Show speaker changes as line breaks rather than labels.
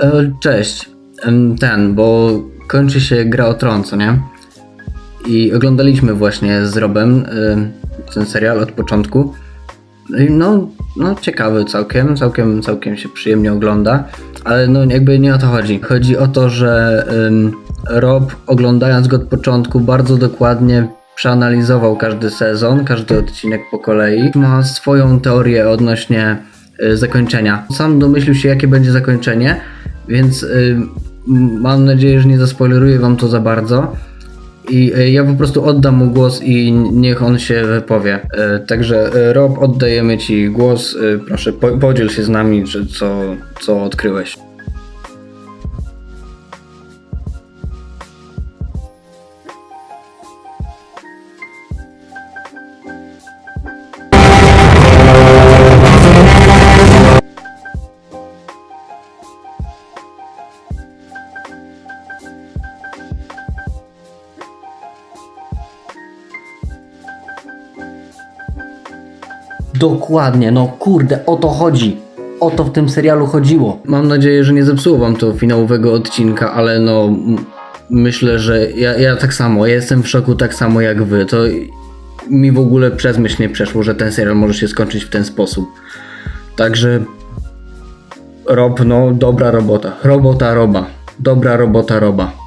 E, Cześć. Ten, bo kończy się gra o tron, co nie? I oglądaliśmy właśnie z Robem em, ten serial od początku. No, no ciekawy całkiem, całkiem, całkiem się przyjemnie ogląda, ale no jakby nie o to chodzi. Chodzi o to, że Rob oglądając go od początku bardzo dokładnie przeanalizował każdy sezon, każdy odcinek po kolei. Ma swoją teorię odnośnie y, zakończenia. Sam domyślił się jakie będzie zakończenie, więc y, mam nadzieję, że nie zaspoileruję wam to za bardzo. I y, ja po prostu oddam mu głos i niech on się wypowie. Y, Także Rob, oddajemy ci głos. Proszę, po- podziel się z nami, co, co odkryłeś. Dokładnie, no kurde, o to chodzi. O to w tym serialu chodziło. Mam nadzieję, że nie zepsuło wam to finałowego odcinka, ale no myślę, że ja, ja tak samo, ja jestem w szoku tak samo jak wy. To mi w ogóle przez myśl nie przeszło, że ten serial może się skończyć w ten sposób. Także Rob, no dobra robota. Robota Roba. Dobra robota Roba.